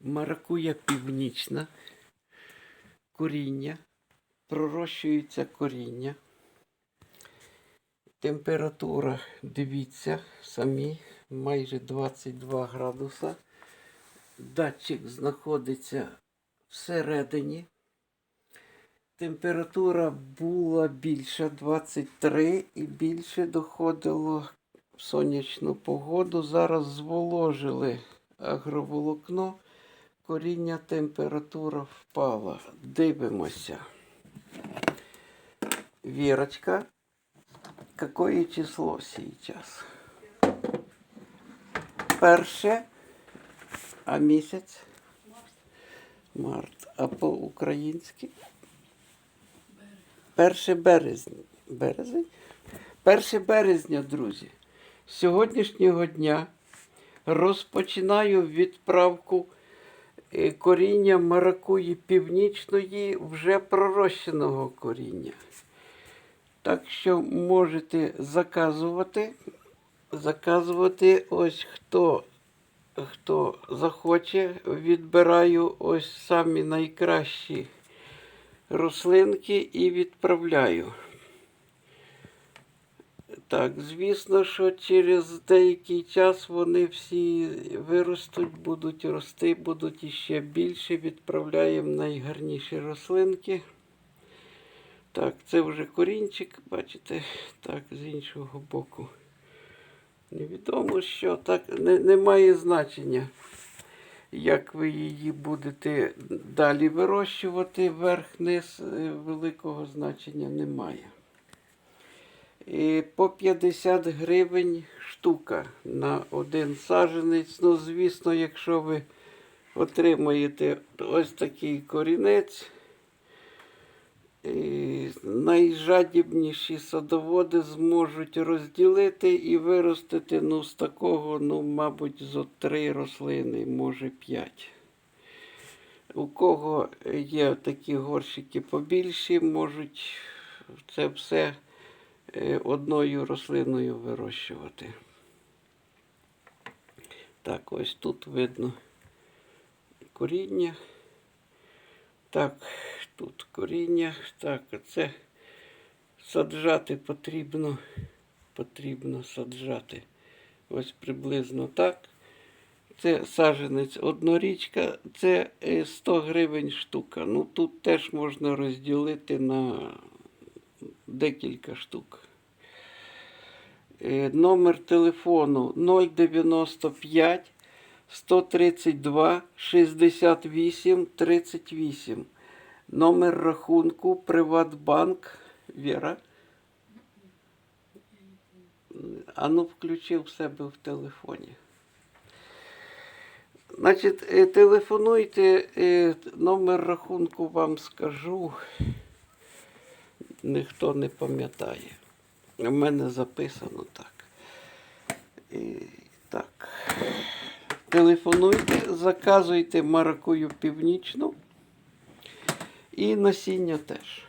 маракуя північна, коріння, пророщується коріння. Температура, дивіться, самі майже 22 градуса. Датчик знаходиться всередині. Температура була більша 23 і більше доходило в сонячну погоду. Зараз зволожили агроволокно. Коріння температура впала. Дивимося. Вірочка. Какое число сейчас? Перше, а місяць? Март. А по-українськи? Перше березня. Березень? Перше березня, друзі. З сьогоднішнього дня розпочинаю відправку коріння маракуї північної вже пророщеного коріння. Так що можете заказувати. Заказувати ось хто, хто захоче. Відбираю ось самі найкращі рослинки і відправляю. Так, звісно, що через деякий час вони всі виростуть, будуть рости, будуть іще більше. Відправляємо найгарніші рослинки. Так, це вже корінчик, бачите, так, з іншого боку. Невідомо що, так, не, немає значення, як ви її будете далі вирощувати, верх-низ е, великого значення немає. І по 50 гривень штука на один саженець. Ну, звісно, якщо ви отримаєте ось такий корінець, і найжадібніші садоводи зможуть розділити і виростити ну, з такого, ну, мабуть, зо три рослини, може п'ять. У кого є такі горщики побільші, можуть це все одною рослиною вирощувати. Так, ось тут видно коріння. Так, тут коріння. Так, це саджати потрібно. Потрібно саджати. Ось приблизно так. Це саженець однорічка, це е, 100 гривень штука. Ну тут теж можна розділити на декілька штук. Е, Номер телефону 095 132 68 38. Номер рахунку Приватбанк. Віра. А ну включив в себе в телефоні. Значить, е, телефонуйте, е, номер рахунку вам скажу. Ніхто не пам'ятає. У мене записано так. І, так. Телефонуйте, заказуйте маракую північну і насіння теж.